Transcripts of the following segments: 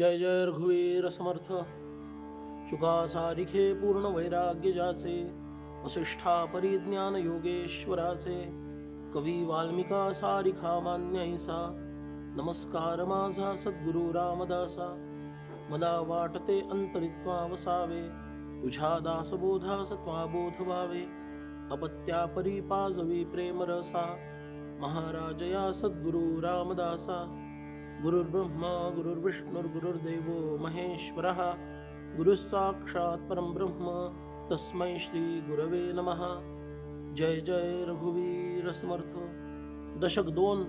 जय जय रघुवीर समर्थ। चुका सारिखे पूर्ण वैराग्य जाचे वसिष्ठा परिज्ञान योगेश्वराचे। कवी वाल्मिका सारिखा मान्य नमस्कार माझा सद्गुरु रामदासा। मला वाटते अंतरित्वा वसावे तुझ्या दासबोधा सत्वा बोध व्हावे अपत्या परिपाजवी प्रेमरसा महाराजया सद्गुरु रामदासा। गुरुर्ब्रह्मा गुरुर्विष्णुर्गुरुर्देवो महेश्वरः। गुरु साक्षात् परं ब्रह्म तस्मै श्री गुरवे नमः। जय जय रघुवीर समर्थ। दशक दोन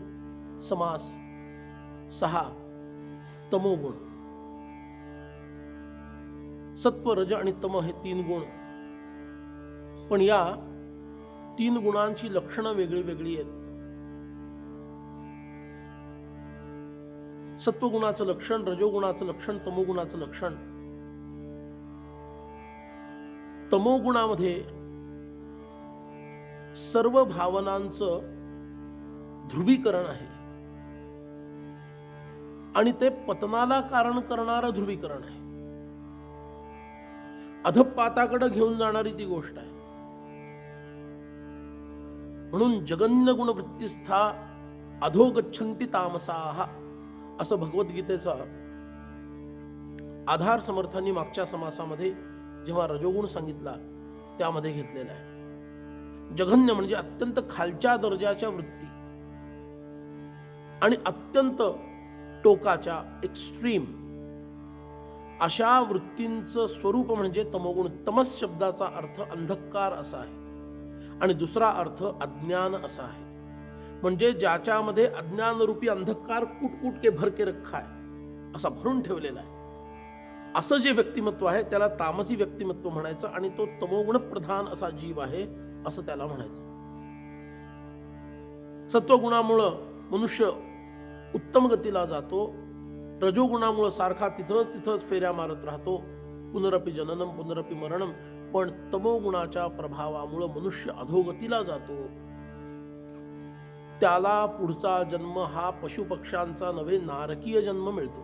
समास सहा तमोगुण। सत्व रज आणि तम हे तीन गुण। पण या तीन गुणांची लक्षणं वेगळी वेगळी आहेत। सत्वगुणाचं लक्षण रजोगुणाचं लक्षण तमोगुणाचं लक्षण. तमोगुणामध्ये सर्व भावनांचं ध्रुवीकरण आहे. आणि ते पतनाला कारण करणारं ध्रुवीकरण आहे. अधपाताकडे घेऊन जाणारी ती गोष्ट आहे. म्हणून जगन्य गुणवृत्तीस्था अधोगच्छन्ति तामसाहा असं भगवद्गीतेचा आधार समर्थांनी मागच्या समासामध्ये जेव्हा रजोगुण सांगितला त्यामध्ये घेतलेला आहे. जघन्य म्हणजे अत्यंत खालच्या दर्जाच्या वृत्ती आणि अत्यंत टोकाच्या एक्स्ट्रीम अशा वृत्तींचं स्वरूप म्हणजे तमोगुण. तमस शब्दाचा अर्थ अंधकार असा आहे आणि दुसरा अर्थ अज्ञान असा आहे. म्हणजे ज्याच्यामध्ये अज्ञानरूपी अंधकार कुटकुट के भर के रखा आहे असा भरून ठेवलेला आहे. असं जे व्यक्तिमत्व आहे त्याला तामसी व्यक्तिमत्व म्हणायचं आणि तो तमोगुण प्रधान असा जीव आहे असं त्याला म्हणायचं. सत्वगुणामुळं मनुष्य उत्तम गतीला जातो रजोगुणामुळं सारखा तिथंच तिथंच फेऱ्या मारत राहतो पुनरपी जननम पुनरपी मरणम पण तमोगुणाच्या प्रभावामुळं मनुष्य अधोगतीला जातो त्याला पुढचा जन्म हा पशुपक्ष्यांचा नव्हे नारकीय जन्म मिळतो.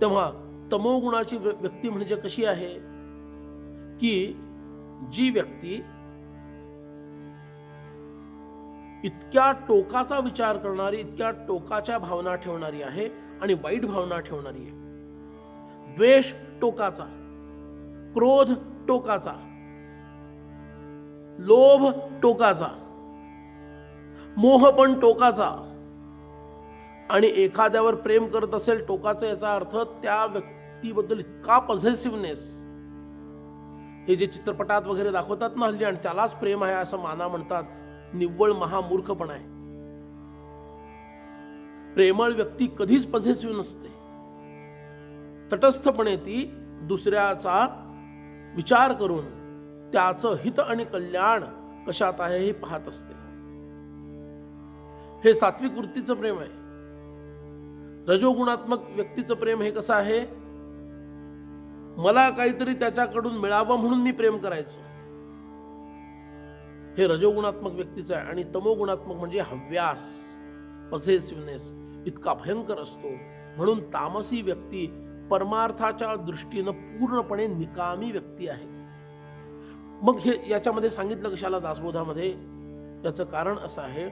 तेव्हा तमोगुणाची व्य- व्यक्ती म्हणजे कशी आहे? की जी व्यक्ती इतक्या टोकाचा विचार करणारी इतक्या टोकाच्या भावना ठेवणारी आहे आणि वाईट भावना ठेवणारी आहे. द्वेष टोकाचा क्रोध टोकाचा लोभ टोकाचा मोह पण टोकाचा. आणि एखाद्यावर प्रेम करत असेल टोकाचा याचा अर्थ त्या व्यक्तीबद्दल इतका पझेसिव्हनेस हे जे चित्रपटात वगैरे दाखवतात ना हल्ली आणि त्यालाच प्रेम आहे असं माना म्हणतात निव्वळ महामूर्खपणा आहे. प्रेमळ व्यक्ती कधीच पझेसिव्ह नसते. तटस्थपणे ती दुसऱ्याचा विचार करून त्याचं हित आणि कल्याण कशात आहे हे पाहत असते. हे सात्विक वृत्तीचं प्रेम आहे. रजोगुणात्मक व्यक्तीचं प्रेम हे कसं आहे? मला काहीतरी त्याच्याकडून मिळावं म्हणून मी प्रेम करायचो. हे रजोगुणात्मक व्यक्तीचं आहे आणि तमोगुणात्मक म्हणजे हव्यास पझेसिव्हनेस इतका भयंकर असतो. म्हणून तामसी व्यक्ती परमार्थाच्या दृष्टीनं पूर्णपणे निकामी व्यक्ती आहे. मग हे याच्यामध्ये सांगितलं कशाला दासबोधामध्ये? याचं कारण असं आहे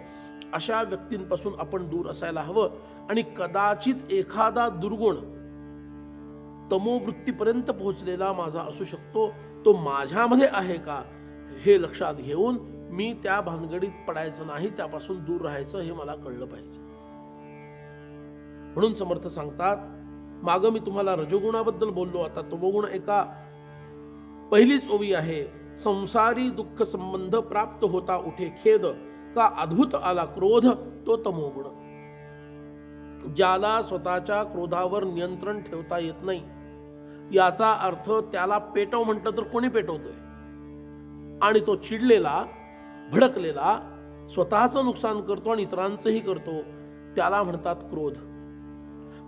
अशा व्यक्तींपासून आपण दूर असायला हवं. आणि कदाचित एखादा दुर्गुण तमोवृत्तीपर्यंत पोहोचलेला माझा असू शकतो. तो माझ्यामध्ये आहे का हे लक्षात घेऊन मी त्या भानगडीत पडायचं नाही त्यापासून दूर राहायचं हे मला कळलं पाहिजे. म्हणून समर्थ सांगतात मागं मी तुम्हाला रजोगुणाबद्दल बोललो आता तमोगुण एका पहिलीच ओवी आहे. संसारी दुःख संबंध प्राप्त होता उठे खेद. का अद्भुत आला क्रोध तो तमोगुण. ज्याला स्वतःच्या क्रोधावर नियंत्रण ठेवता येत नाही याचा अर्थ त्याला पेटव म्हणतं तर कोणी पेटवतोय? आणि तो चिडलेला भडकलेला स्वतःचं नुकसान करतो आणि इतरांचंही करतो त्याला म्हणतात क्रोध.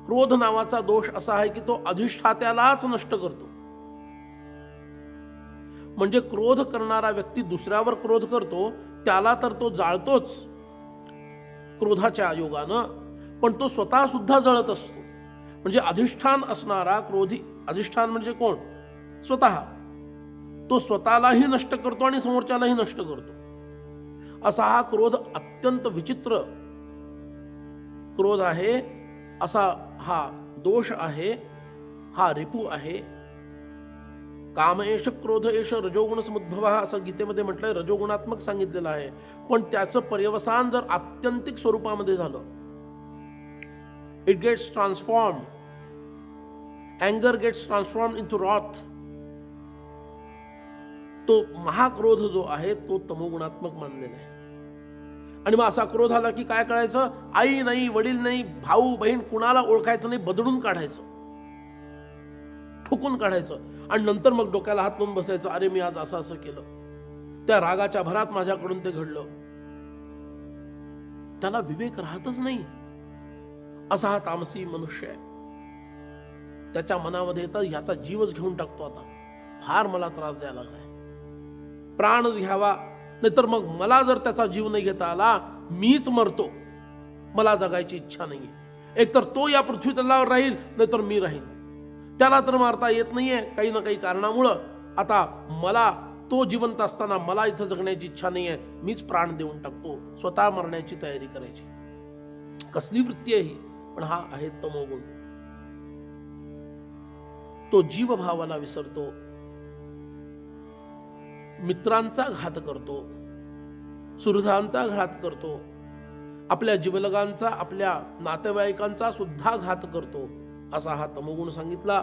क्रोध नावाचा दोष असा आहे की तो अधिष्ठात्यालाच नष्ट करतो. म्हणजे क्रोध करणारा व्यक्ती दुसऱ्यावर क्रोध करतो त्याला तर तो जाळतोच क्रोधाच्या योगानं पण तो स्वतः सुद्धा जळत असतो. म्हणजे अधिष्ठान असणारा क्रोधी अधिष्ठान म्हणजे कोण? स्वतः. तो स्वतःलाही नष्ट करतो आणि समोरच्यालाही नष्ट करतो. असा हा क्रोध अत्यंत विचित्र क्रोध आहे असा हा दोष आहे हा रिपू आहे काम एश क्रोध एश रजोगुण समुद्भव असं गीतेमध्ये म्हटलंय रजोगुणात्मक सांगितलेलं आहे. पण त्याचं पर्यवसान जर आत्यंतिक स्वरूपामध्ये झालं इट गेट्स ट्रान्सफॉर्म अँगर gets transform into wrath तो महाक्रोध जो आहे तो तमोगुणात्मक मानलेला आहे. आणि मग असा क्रोध आला की काय करायचं? आई नाही वडील नाही भाऊ बहीण कुणाला ओळखायचं नाही बदलून काढायचं. ठोकून काढायचं. आणि नंतर मग डोक्याला हात लावून बसायचं अरे मी आज असं असं केलं. त्या रागाच्या भरात माझ्याकडून ते घडलं. त्याला विवेक राहतच नाही. असा हा तामसी मनुष्य आहे. त्याच्या मनामध्ये येतं ह्याचा जीवच घेऊन टाकतो आता. फार मला त्रास द्यायला लागलाय. प्राणच घ्यावा. नाहीतर मग मला जर त्याचा जीव नाही घेता आला मीच मरतो. मला जगायची इच्छा नाहीये. एकतर तो या पृथ्वी तलावर राहील नाहीतर मी राहील त्याला तर मारता येत नाहीये काही ना काही कारणामुळं. आता मला तो जिवंत असताना मला इथं जगण्याची इच्छा नाहीये. मीच प्राण देऊन टाकतो. स्वतः मरण्याची तयारी करायची. कसली वृत्ती आहे ही? पण हा आहे तमोगुण. तो जीवभावाला विसरतो. मित्रांचा घात करतो. सुहृदांचा घात करतो. आपल्या जीवलगांचा आपल्या नातेवाईकांचा सुद्धा घात करतो. असा हा तमोगुण सांगितला.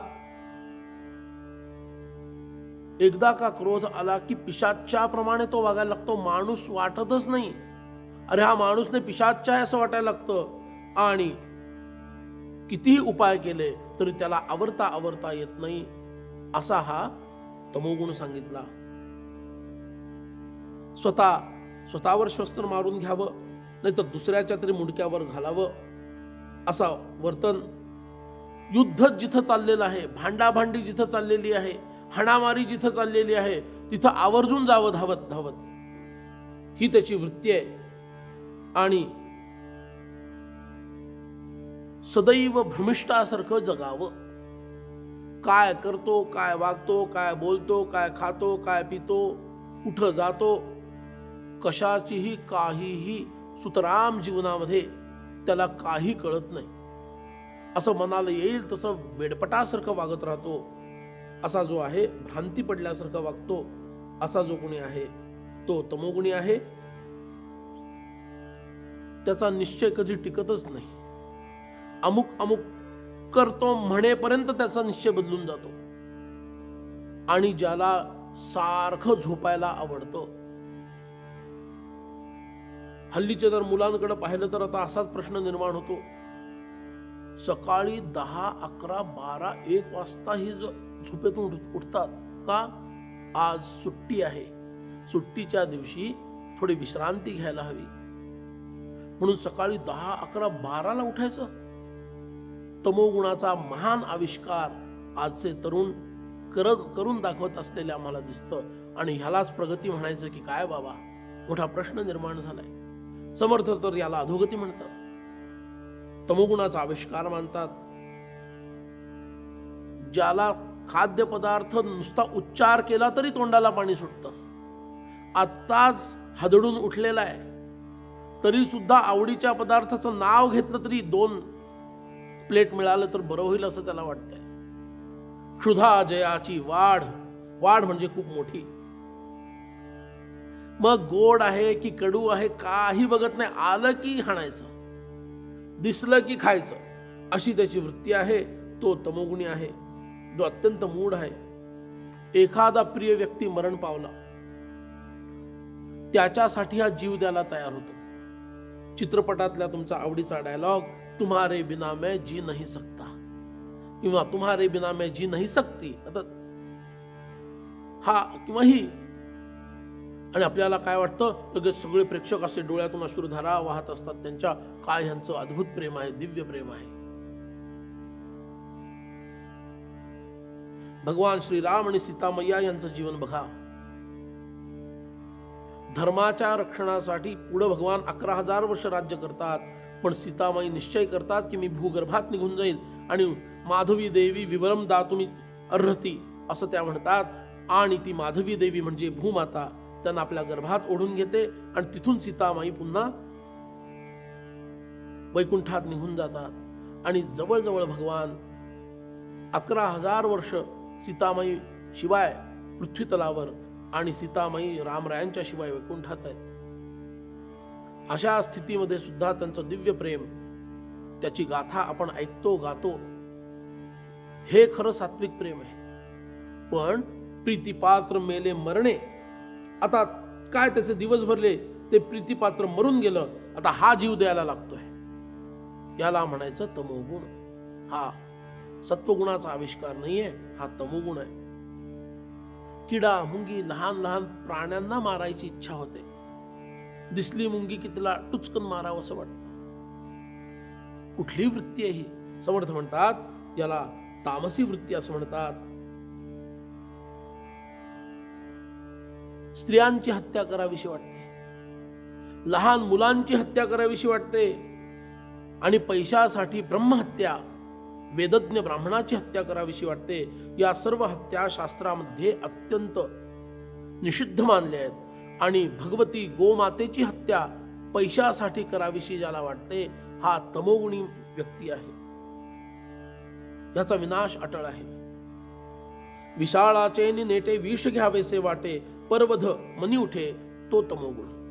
एकदा का क्रोध आला की पिशाच्या प्रमाणे तो वागायला लागतो. माणूस वाटतच नाही. अरे हा माणूस नाही पिशाच्या असं वाटायला लागतं. आणि कितीही उपाय केले तरी त्याला आवरता आवरता येत नाही असा हा तमोगुण सांगितला. स्वतः स्वतःवर शस्त्र मारून घ्यावं नाही तर दुसऱ्याच्या तरी मुंडक्यावर घालावं असा वर्तन युद्ध जिथं चाललेलं आहे भांडाभांडी जिथं चाललेली आहे हाणामारी जिथं चाललेली आहे तिथं आवर्जून जावं धावत धावत. ही त्याची वृत्ती आहे. आणि सदैव भ्रमिष्ठासारखं जगावं. काय करतो काय वागतो काय बोलतो काय खातो काय पितो कुठं जातो कशाचीही काहीही सुतराम जीवनामध्ये त्याला काही कळत नाही. असं मनाला येईल तसं वेडपटासारखं वागत राहतो. असा जो आहे भ्रांती पडल्यासारखं वागतो असा जो कोणी आहे तो तमोगुणी आहे. त्याचा निश्चय कधी टिकतच नाही. अमुक अमुक करतो म्हणेपर्यंत त्याचा निश्चय बदलून जातो. आणि ज्याला सारखं झोपायला आवडतं. हल्लीच्या जर मुलांकडे पाहिलं तर आता असाच प्रश्न निर्माण होतो. सकाळी दहा अकरा बारा एक वाजता ही झोपेतून उठतात का? आज सुट्टी आहे. सुट्टीच्या दिवशी थोडी विश्रांती घ्यायला हवी. म्हणून सकाळी दहा अकरा बाराला उठायचं. तमोगुणाचा महान आविष्कार आजचे तरुण कर करून दाखवत असलेले आम्हाला दिसतं आणि ह्यालाच प्रगती म्हणायचं की काय बाबा? मोठा प्रश्न निर्माण झालाय. समर्थ तर याला अधोगती म्हणतात. तमोगुणाचा आविष्कार मानतात. ज्याला खाद्यपदार्थ नुसता उच्चार केला तरी तोंडाला पाणी सुटतं. आत्ताच हदडून उठलेला आहे. तरी सुद्धा आवडीच्या पदार्थाचं नाव घेतलं तरी दोन प्लेट मिळालं तर बरं होईल असं त्याला वाटतंय. क्षुधा जयाची वाढ. वाढ म्हणजे खूप मोठी. मग गोड आहे की कडू आहे काही बघत नाही आलं की हाणायचं. दिसलं की खायचं. अशी त्याची वृत्ती आहे तो तमोगुणी आहे जो अत्यंत मूढ आहे. एखादा प्रिय व्यक्ती मरण पावला. त्याच्यासाठी हा जीव द्यायला तयार होतो. चित्रपटातल्या तुमचा आवडीचा डायलॉग तुम्हारे बिना मैं जी नाही सकता. किंवा तुम्हारे बिना मैं जी नाही सकती. आता हा किंवा ही आणि आपल्याला काय वाटतं? लगेच सगळे प्रेक्षक असे डोळ्यातून अश्रुधारा वाहत असतात. त्यांच्या काय ह्यांचं अद्भुत प्रेम आहे दिव्य प्रेम आहे? भगवान श्रीराम आणि सीतामय्या यांचं जीवन बघा. धर्माच्या रक्षणासाठी पुढे भगवान अकरा हजार वर्ष राज्य करतात. पण सीतामाई निश्चय करतात की मी भूगर्भात निघून जाईल आणि माधवी देवी विवरम दातुमी अर्हती असं त्या म्हणतात. आणि ती माधवी देवी म्हणजे भूमाता. त्यांना आपल्या गर्भात ओढून घेते आणि तिथून सीतामाई पुन्हा वैकुंठात निघून जातात. आणि जवळजवळ भगवान अकरा हजार वर्ष सीतामाई शिवाय पृथ्वीतलावर आणि सीतामाई रामरायांच्या शिवाय वैकुंठात आहेत. अशा स्थितीमध्ये सुद्धा त्यांचं दिव्य प्रेम त्याची गाथा आपण ऐकतो गातो. हे खरं सात्विक प्रेम आहे. पण प्रीतीपात्र मेले मरणे आता काय त्याचे दिवस भरले ते प्रीतीपात्र मरून गेलं आता हा जीव द्यायला लागतोय. याला म्हणायचं तमोगुण. हा सत्वगुणाचा आविष्कार नाहीये हा तमोगुण आहे. किडा मुंगी लहान लहान प्राण्यांना मारायची इच्छा होते. दिसली मुंगी की तिला टुचकन मारावं असं वाटतं. कुठली वृत्ती आहे ही? समर्थ म्हणतात याला तामसी वृत्ती असं म्हणतात. स्त्रियांची हत्या करावीशी वाटते. लहान मुलांची हत्या करावीशी वाटते. आणि पैशासाठी ब्रह्महत्या वेदज्ञ ब्राह्मणाची हत्या करावीशी वाटते. या सर्व हत्या शास्त्रामध्ये अत्यंत निषिद्ध मानल्या आहेत. आणि भगवती गोमातेची हत्या पैशासाठी करावीशी ज्याला वाटते हा तमोगुणी व्यक्ती आहे. याचा विनाश अटळ आहे. विशाळाचे नेटे विष घ्यावेसे वाटे परवध मनी उठे तो तमोगुण.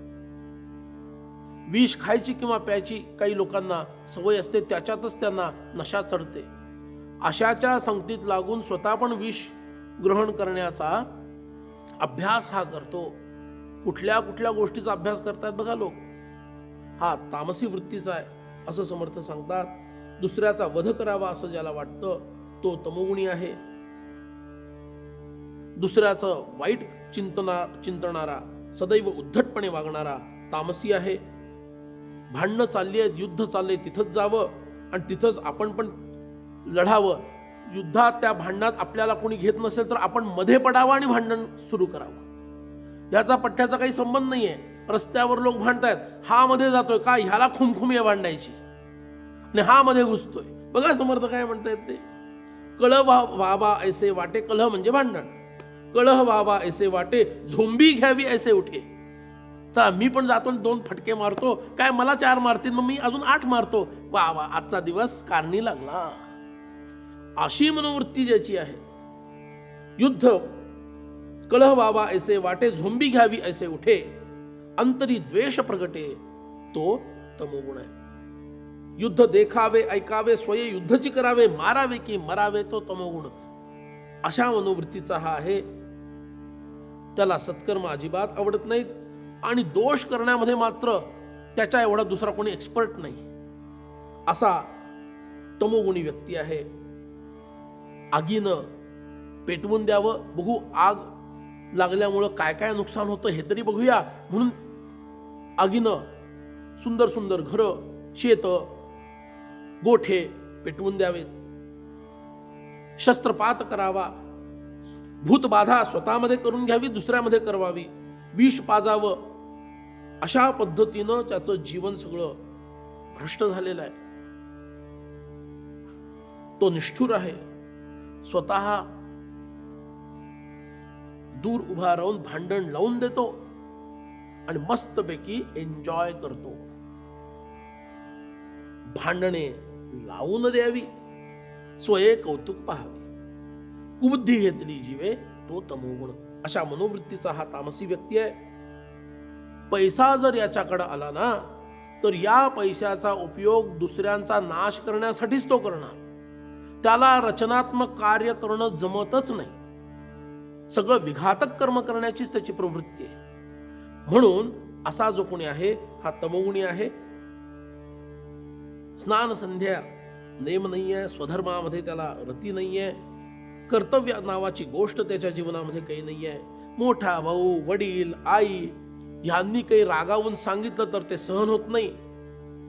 विष खायची किंवा प्यायची काही लोकांना सवय असते त्याच्यातच त्यांना नशा चढते. अशाच्या संगतीत लागून स्वतः पण विष ग्रहण करण्याचा अभ्यास हा करतो. कुठल्या कुठल्या गोष्टीचा अभ्यास करतात बघा लोक. हा तामसी वृत्तीचा आहे असं समर्थ सांगतात. दुसऱ्याचा वध करावा असं ज्याला वाटतं तो तमोगुणी आहे. दुसऱ्याचं वाईट चिंतना चिंतणारा सदैव उद्धटपणे वागणारा तामसी आहे. भांडणं चालली आहेत युद्ध चाललंय तिथंच जावं आणि तिथंच आपण पण लढावं. युद्धात त्या भांडणात आपल्याला कोणी घेत नसेल तर आपण मध्ये पडावं आणि भांडण सुरू करावं. ह्याचा पठ्ठ्याचा काही संबंध नाहीये. रस्त्यावर लोक भांडतायत. हा मध्ये जातोय का? ह्याला खुमखुमी आहे भांडायची. आणि हा मध्ये घुसतोय. बघा समर्थ काय म्हणतायत ते. कळ वा व्हावा ऐसे वाटे कलह म्हणजे भांडण. कळह व्हावा ऐसे वाटे झोंबी घ्यावी ऐसे उठे. चला मी पण जातो आणि दोन फटके मारतो. काय मला चार मारतील? मग मी अजून आठ मारतो. वा वा आजचा दिवस कारणी लागला. अशी मनोवृत्ती ज्याची आहे. युद्ध. कलह व्हावा ऐसे वाटे झोंबी घ्यावी ऐसे उठे. अंतरी द्वेष प्रगटे. तो तमोगुण आहे. युद्ध देखावे ऐकावे स्वये युद्धची करावे मारावे की मरावे तो तमोगुण. अशा मनोवृत्तीचा हा आहे. त्याला सत्कर्म अजिबात आवडत नाहीत आणि दोष करण्यामध्ये मात्र त्याच्या एवढा दुसरा कोणी एक्सपर्ट नाही. असा तमोगुणी व्यक्ती आहे. आगीनं पेटवून द्यावं बघू आग लागल्यामुळं काय काय नुकसान होतं हे तरी बघूया. म्हणून आगीनं सुंदर सुंदर घरं शेत गोठे पेटवून द्यावेत. शस्त्रपात करावा. भूतबाधा स्वतःमध्ये करून घ्यावी दुसऱ्यामध्ये करवावी. विष पाजावं. अशा पद्धतीनं त्याचं जीवन सगळं भ्रष्ट झालेलं आहे. तो निष्ठुर आहे. स्वतः दूर उभा राहून भांडण लावून देतो आणि मस्तपैकी एन्जॉय करतो. भांडणे लावून द्यावी. स्वये कौतुक पाहावे. कुबुद्धी घेतली जीवे तो तमोगुण. अशा मनोवृत्तीचा हा तामसी व्यक्ती आहे. पैसा जर याच्याकडे आला ना तर या पैशाचा उपयोग दुसऱ्यांचा नाश करण्यासाठीच तो करणार. त्याला रचनात्मक कार्य करणं जमतच नाही. सगळं विघातक कर्म करण्याचीच त्याची प्रवृत्ती आहे. म्हणून असा जो कोणी आहे हा तमोगुणी आहे. स्नान संध्या नेम नाहीये स्वधर्मामध्ये त्याला रती नाहीये. कर्तव्य नावाची गोष्ट त्याच्या जीवनामध्ये काही नाही आहे. मोठा भाऊ वडील आई यांनी काही रागावून सांगितलं तर ते सहन होत नाही.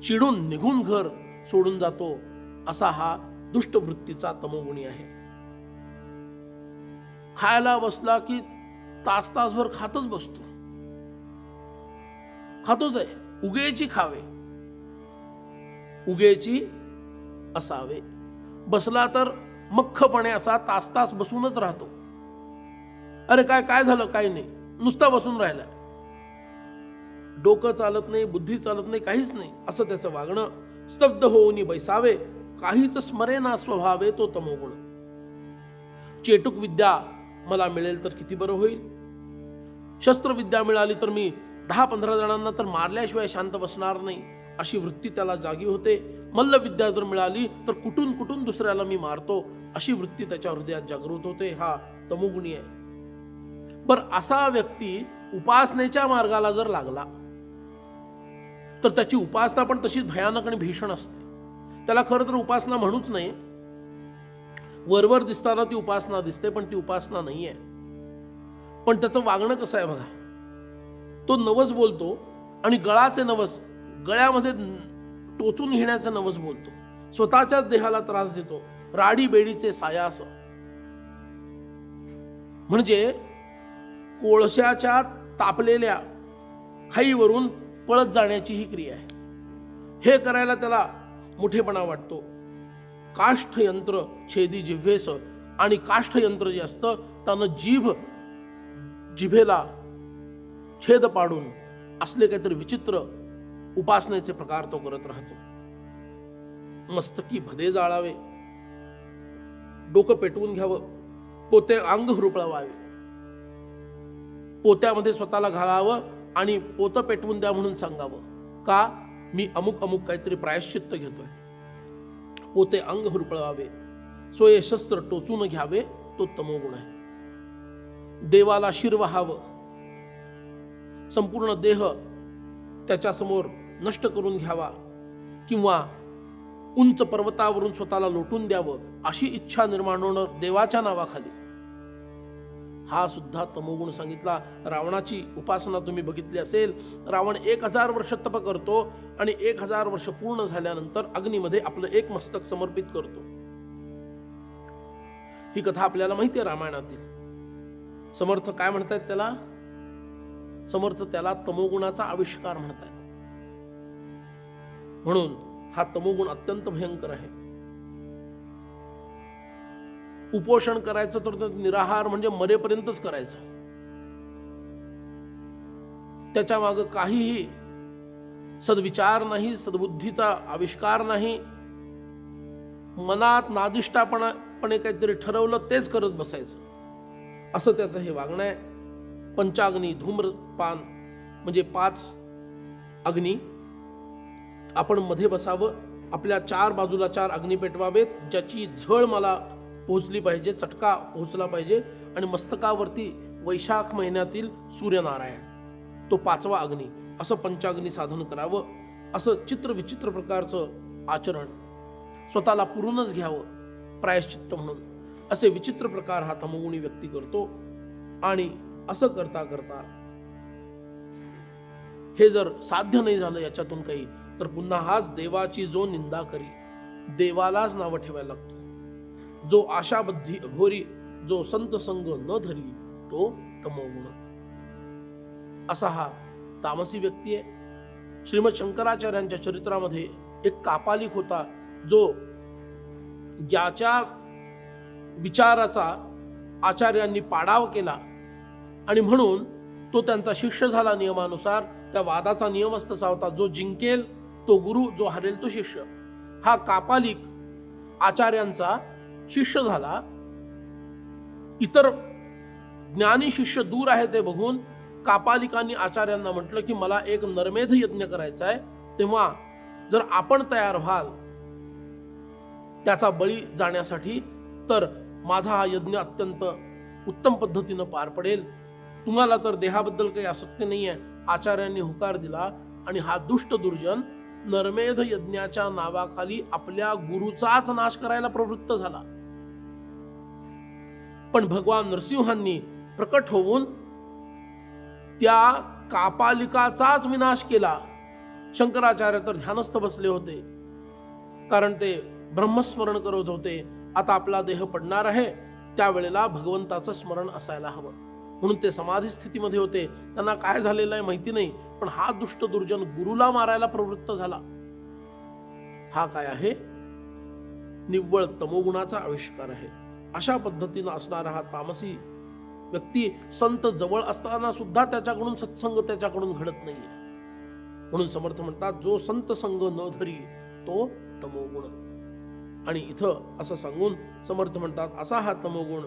चिडून निघून घर सोडून जातो. असा हा दुष्ट वृत्तीचा तमोगुणी आहे. खायला बसला की तास तासभर खातच बसतो. खातोच आहे. उगेची खावे. उगेची असावे. बसला तर मख्खपणे असा तास तास बसूनच राहतो. अरे काय काय झालं? काय नाही. नुसता बसून राहिला. डोकं चालत नाही बुद्धी चालत नाही काहीच नाही. असं त्याचं वागणं स्तब्ध होऊन बैसावे. काहीच स्मरेना स्वभावे तो तमोगुण. चेटुक विद्या मला मिळेल तर किती बरं होईल? शस्त्रविद्या मिळाली तर मी दहा पंधरा जणांना तर मारल्याशिवाय शांत बसणार नाही. अशी वृत्ती त्याला जागी होते. मल्लविद्या जर मिळाली तर कुठून कुठून दुसऱ्याला मी मारतो? अशी वृत्ती त्याच्या हृदयात जागृत होते. हा तमोगुणी आहे. बर असा व्यक्ती उपासनेच्या मार्गाला जर लागला तर त्याची उपासना पण तशीच भयानक आणि भीषण असते. त्याला खरं तर उपासना म्हणूच नाही. वरवर दिसताना ती उपासना दिसते पण ती उपासना नाही आहे पण त्याचं वागणं कसं आहे बघा? तो नवस बोलतो आणि गळाचे नवस गळ्यामध्ये टोचून घेण्याचं नवस बोलतो. स्वतःच्याच देहाला त्रास देतो. राडी बेडीचे सायास. म्हणजे कोळशाच्या तापलेल्या खाईवरून पळत जाण्याची ही क्रिया आहे. हे करायला त्याला मोठेपणा वाटतो. काष्ठ यंत्र छेदी जिव्हेस आणि काष्ठ यंत्र जे असतं त्यानं जीभ जिभेला छेद पाडून असले काहीतरी विचित्र उपासनेचे प्रकार तो करत राहतो. मस्तकी भदे जाळावे. डोकं पेटवून घ्यावं. पोते अंग हुरपळवावे पोत्यामध्ये स्वतःला घालावं आणि पोतं पेटवून द्या म्हणून सांगावं. का? मी अमुक अमुक काहीतरी प्रायश्चित्त घेतोय. पोते अंग हुरपळवावे सोये शस्त्र टोचून घ्यावे तो तमोगुण आहे. देवाला शिर व्हावं संपूर्ण देह त्याच्यासमोर नष्ट करून घ्यावा किंवा उंच पर्वतावरून स्वतःला लोटून द्यावं अशी इच्छा निर्माण होणं देवाच्या नावाखाली. हा सुद्धा तमोगुण सांगितला. रावणाची उपासना तुम्ही बघितली असेल. रावण एक हजार वर्ष तप करतो आणि एक हजार वर्ष पूर्ण झाल्यानंतर अग्नीमध्ये आपलं एक मस्तक समर्पित करतो. ही कथा आपल्याला माहिती आहे रामायणातील. समर्थ काय म्हणतायत त्याला? समर्थ त्याला तमोगुणाचा आविष्कार म्हणतायत. म्हणून हा तमोगुण अत्यंत भयंकर आहे. उपोषण करायचं तर निराहार म्हणजे मरेपर्यंतच करायचं. त्याच्या माग काहीही सद्विचार नाही सद्बुद्धीचा आविष्कार नाही मनात नादिष्टापणापणे काहीतरी ठरवलं तेच करत बसायचं. असं त्याचं हे वागणं आहे. पंचाग्नी धूम्रपान म्हणजे पाच अग्नी. आपण मध्ये बसावं आपल्या चार बाजूला चार अग्नी पेटवावेत ज्याची झळ मला पोहोचली पाहिजे चटका पोहोचला पाहिजे आणि मस्तकावरती वैशाख महिन्यातील सूर्यनारायण तो पाचवा अग्नी असं पंचाग्नी साधन करावं असं चित्र विचित्र प्रकारचं आचरण स्वतःला पुरूनच घ्यावं प्रायश्चित्त म्हणून. असे विचित्र प्रकार हा तमगुणी व्यक्ती करतो आणि असं करता करता हे जर साध्य नाही झालं याच्यातून काही तर पुन्हा हाच देवाची जो निंदा करी देवालाच नावं ठेवायला लागतो. जो आशाबद्धी अघोरी जो संत संग न धरी तो तमोगुण. असा हा तामसी व्यक्ती आहे. श्रीमद शंकराचार्यांच्या चरित्रामध्ये एक कापालिक होता जो ज्याच्या विचाराचा आचार्यांनी पाडाव केला आणि म्हणून तो त्यांचा शिष्य झाला नियमानुसार त्या वादाचा नियमच तसा होता जो जिंकेल तो गुरु जो हरेल तो शिष्य. हा कापालिक आचार्यांचा शिष्य झाला. इतर ज्ञानी शिष्य दूर आहे ते बघून कापालिकांनी आचार्यांना म्हटलं की मला एक नरमेध यज्ञ करायचा आहे. तेव्हा जर आपण तयार व्हाल त्याचा बळी जाण्यासाठी तर माझा हा यज्ञ अत्यंत उत्तम पद्धतीनं पार पडेल. तुम्हाला तर देहाबद्दल काही आसक्ती नाही आहे आचार्यांनी होकार दिला आणि हा दुष्ट दुर्जन नर्मेध यज्ञाच्या नावाखाली आपल्या गुरुचाच नाश करायला प्रवृत्त झाला. पण भगवान नरसिंहांनी प्रकट होऊन त्या कापालिकाचाच विनाश केला. शंकराचार्य तर ध्यानस्थ बसले होते. कारण ते ब्रह्मस्मरण करत होते. आता आपला देह पडणार आहे. त्यावेळेला भगवंताचं स्मरण असायला हवं. म्हणून ते समाधी स्थितीमध्ये होते. त्यांना काय झालेलं आहे माहिती नाही पण हा दुष्ट दुर्जन गुरुला मारायला प्रवृत्त झाला. हा काय आहे? निव्वळ तमोगुणाचा आविष्कार आहे. अशा पद्धतीनं असणारा हा तामसी व्यक्ती संत जवळ असताना सुद्धा त्याच्याकडून सत्संग त्याच्याकडून घडत नाहीये. म्हणून समर्थ म्हणतात जो संत संग न धरी तो तमोगुण. आणि इथं असं सांगून समर्थ म्हणतात असा हा तमोगुण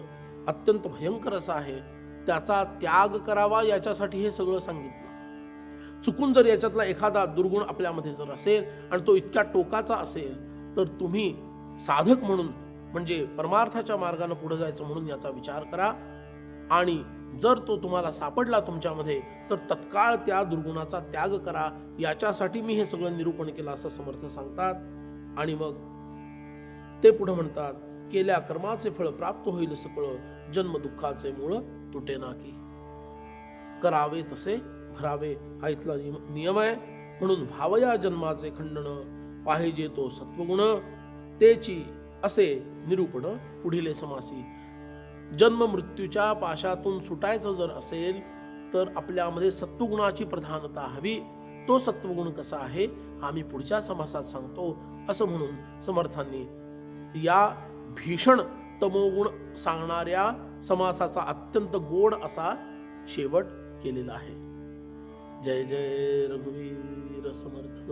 अत्यंत भयंकर असा आहे त्याचा त्याग करावा याच्यासाठी हे सगळं सांगितलं. चुकून जर याच्यातला एखादा दुर्गुण आपल्यामध्ये जर असेल आणि तो इतक्या टोकाचा असेल तर तुम्ही साधक म्हणून म्हणजे परमार्थाच्या मार्गाने पुढे जायचं म्हणून याचा विचार करा. आणि जर तो तुम्हाला सापडला तुमच्यामध्ये तर तत्काळ त्या दुर्गुणाचा त्याग करा. याच्यासाठी मी हे सगळं निरूपण केलं असं समर्थ सांगतात. आणि मग ते पुढे म्हणतात केल्या कर्माचे फळ प्राप्त होईल सकळ जन्म दुःखाचे मूळ तुटे नाकी करावे तसे भरावे हा इथला नियम- नियम आहे. म्हणून भावया जन्माचे खंडन पाहिजे तो सत्वगुण. तेची असे निरूपण पुढील समासी. जन्म मृत्यूच्या पाशातून सुटायचं जर असेल तर आपल्यामध्ये सत्वगुणाची प्रधानता हवी. तो सत्वगुण कसा आहे आम्ही पुढच्या समासात सांगतो. असं म्हणून समर्थांनी या भीषण तमोगुण सांगणाऱ्या समासाचा अत्यंत गोड असा शेवट केलेला आहे. जय जय रघुवीर समर्थ.